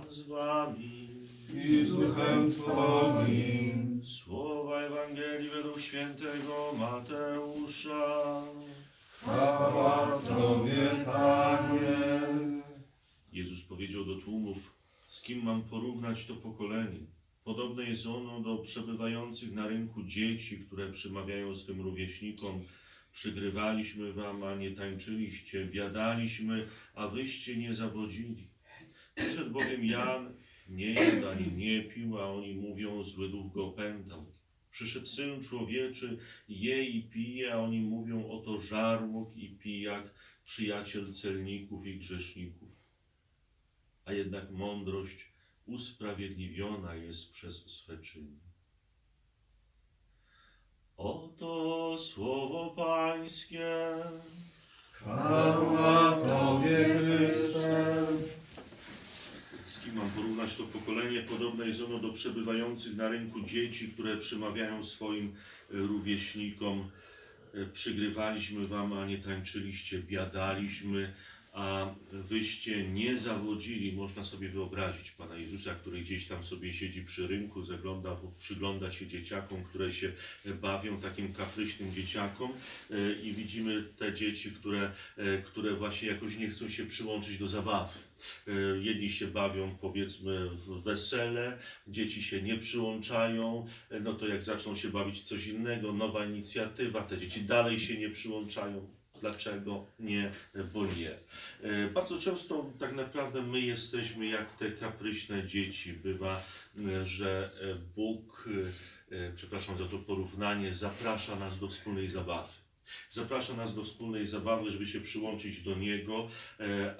Pan z wami. i z duchem Twoim. Słowa Ewangelii według świętego Mateusza. Chwała Tobie, Panie. Jezus powiedział do tłumów, z kim mam porównać to pokolenie? Podobne jest ono do przebywających na rynku dzieci, które przemawiają swym rówieśnikom, przygrywaliśmy wam, a nie tańczyliście, biadaliśmy, a wyście nie zawodzili. Przyszedł bowiem Jan, nie jadł ani nie pił, a oni mówią, zły duch go opętał. Przyszedł Syn Człowieczy, je i pije, a oni mówią, oto żarłok i pijak, przyjaciel celników i grzeszników a jednak mądrość usprawiedliwiona jest przez swe czyny. Oto słowo Pańskie. Chwała Tobie, Chryste. Mam porównać to pokolenie? Podobne jest ono do przebywających na rynku dzieci, które przemawiają swoim e, rówieśnikom. e, Przygrywaliśmy wam, a nie tańczyliście, biadaliśmy, a wyście nie zawodzili. Można sobie wyobrazić Pana Jezusa, który gdzieś tam sobie siedzi przy rynku, zagląda, przygląda się dzieciakom, które się bawią, takim kapryśnym dzieciakom e, i widzimy te dzieci, które, e, które właśnie jakoś nie chcą się przyłączyć do zabawy. E, Jedni się bawią powiedzmy w wesele, dzieci się nie przyłączają, no to jak zaczną się bawić coś innego, nowa inicjatywa, te dzieci dalej się nie przyłączają. Dlaczego nie, bo nie. E, Bardzo często tak naprawdę my jesteśmy jak te kapryśne dzieci. Bywa, e, że e, Bóg, przepraszam za to porównanie, zaprasza nas do wspólnej zabawy. Zaprasza nas do wspólnej zabawy, żeby się przyłączyć do Niego,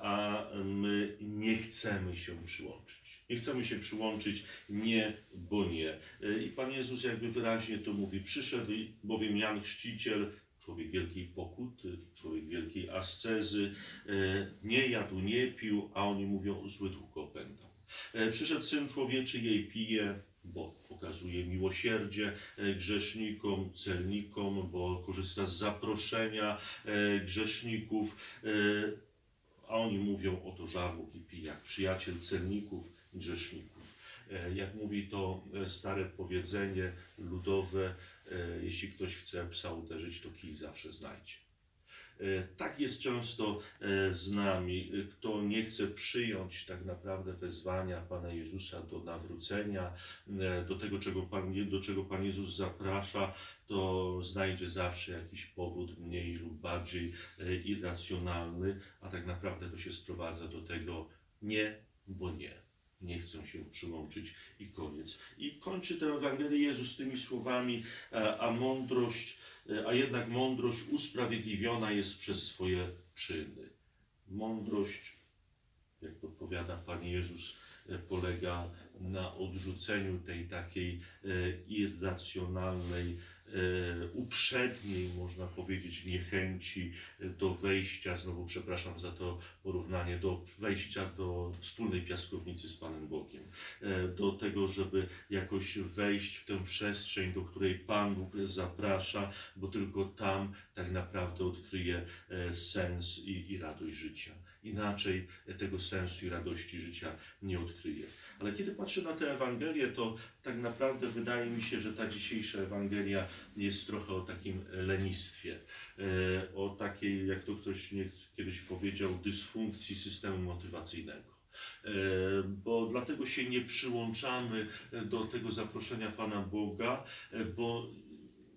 a my nie chcemy się przyłączyć. Nie chcemy się przyłączyć, nie, bo nie. I Pan Jezus jakby wyraźnie to mówi. Przyszedł bowiem Jan Chrzciciel, człowiek wielkiej pokuty, człowiek wielkiej ascezy, e, nie jadł, nie pił, a oni mówią, zły duch go opętał. E, Przyszedł Syn Człowieczy, jej pije, bo pokazuje miłosierdzie e, grzesznikom, celnikom, bo korzysta z zaproszenia grzeszników, a oni mówią, oto żarłok i pijak, przyjaciel celników grzeszników. Jak mówi to stare powiedzenie ludowe, jeśli ktoś chce psa uderzyć, to kij zawsze znajdzie. E, Tak jest często e, z nami. E, Kto nie chce przyjąć tak naprawdę wezwania Pana Jezusa do nawrócenia, e, do tego, czego Pan, do czego Pan Jezus zaprasza, to znajdzie zawsze jakiś powód mniej lub bardziej e, irracjonalny, a tak naprawdę to się sprowadza do tego nie, bo nie. Nie chcą się przyłączyć i koniec. I kończy tę Ewangelię Jezus tymi słowami, e, a mądrość, e, a jednak mądrość usprawiedliwiona jest przez swoje czyny. Mądrość, jak podpowiada Pan Jezus, e, polega na odrzuceniu tej takiej e, irracjonalnej, e, uprzedniej, można powiedzieć, niechęci do wejścia, znowu przepraszam za to porównanie, do wejścia do wspólnej piaskownicy z Panem Bogiem, e, do tego, żeby jakoś wejść w tę przestrzeń, do której Pan Bóg zaprasza, bo tylko tam tak naprawdę odkryje sens i, i radość życia. Inaczej tego sensu i radości życia nie odkryje. Ale kiedy patrzę na tę Ewangelię, to tak naprawdę wydaje mi się, że ta dzisiejsza Ewangelia jest trochę o takim lenistwie, e, o takiej, jak to ktoś kiedyś powiedział, dysfunkcji systemu motywacyjnego. E, Bo dlatego się nie przyłączamy do tego zaproszenia Pana Boga, e, bo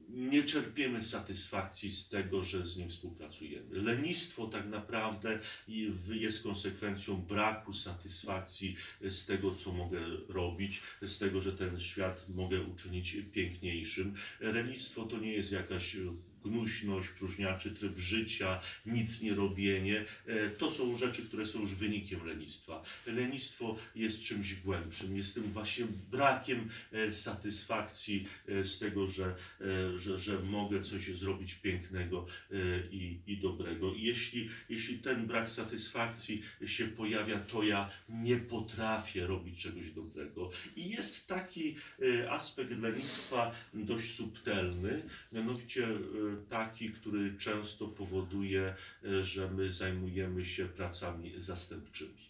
nie czerpiemy satysfakcji z tego, że z Nim współpracujemy. Lenistwo tak naprawdę jest konsekwencją braku satysfakcji z tego, co mogę robić, z tego, że ten świat mogę uczynić piękniejszym. Lenistwo to nie jest jakaś gnuśność, próżniaczy tryb życia, nic nie robienie. E, To są rzeczy, które są już wynikiem lenistwa. Lenistwo jest czymś głębszym, jest tym właśnie brakiem e, satysfakcji e, z tego, że, że, że mogę coś zrobić pięknego i, i dobrego. I jeśli, jeśli ten brak satysfakcji się pojawia, to ja nie potrafię robić czegoś dobrego. I jest taki aspekt lenistwa dość subtelny, mianowicie taki, który często powoduje, e, że my zajmujemy się pracami zastępczymi.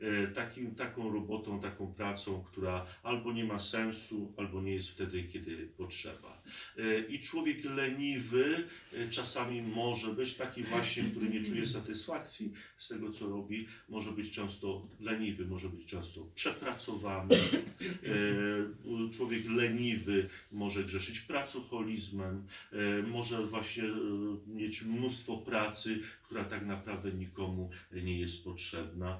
e, takim, taką robotą, taką pracą, która albo nie ma sensu, albo nie jest wtedy, kiedy potrzeba. E, I człowiek leniwy e, czasami może być taki właśnie, który nie czuje satysfakcji z tego, co robi, może być często leniwy, może być często przepracowany. E, Człowiek leniwy może grzeszyć pracoholizmem, może właśnie mieć mnóstwo pracy, która tak naprawdę nikomu nie jest potrzebna.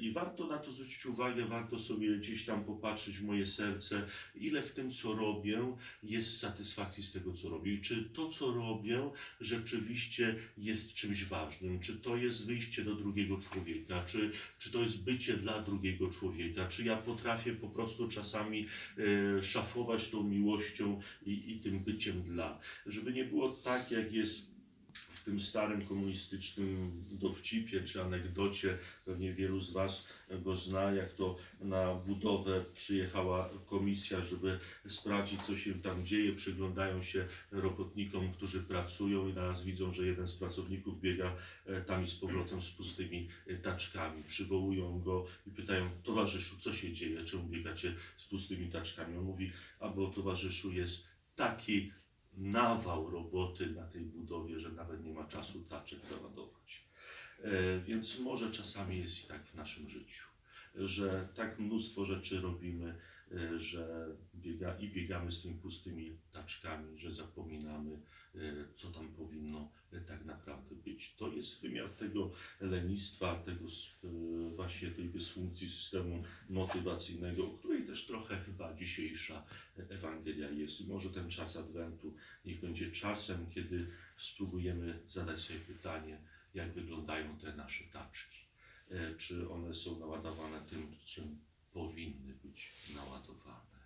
I warto na to zwrócić uwagę, warto sobie gdzieś tam popatrzeć w moje serce, ile w tym, co robię, jest satysfakcji z tego, co robię. Czy to, co robię, rzeczywiście jest czymś ważnym, czy to jest wyjście do drugiego człowieka, czy, czy to jest bycie dla drugiego człowieka, czy ja potrafię po prostu czasami e, szafować tą miłością i, i tym byciem dla. Żeby nie było tak, jak jest w tym starym komunistycznym dowcipie czy anegdocie, pewnie wielu z Was go zna, jak to na budowę przyjechała komisja, żeby sprawdzić, co się tam dzieje. Przyglądają się robotnikom, którzy pracują i naraz widzą, że jeden z pracowników biega e, tam i z powrotem z pustymi e, taczkami. Przywołują go i pytają, towarzyszu, co się dzieje, czemu biegacie z pustymi taczkami? On mówi, a bo towarzyszu jest taki nawał roboty na tej budowie, że nawet nie ma czasu taczek załadować. E, Więc może czasami jest i tak w naszym życiu, że tak mnóstwo rzeczy robimy, e, że biega, i biegamy z tymi pustymi taczkami, że zapominamy, e, co tam powinno tak naprawdę być. To jest wymiar tego lenistwa, tego właśnie tej dysfunkcji systemu motywacyjnego, o też trochę chyba dzisiejsza Ewangelia jest. I może ten czas Adwentu niech będzie czasem, kiedy spróbujemy zadać sobie pytanie, jak wyglądają te nasze taczki. E, Czy one są naładowane tym, czym powinny być naładowane.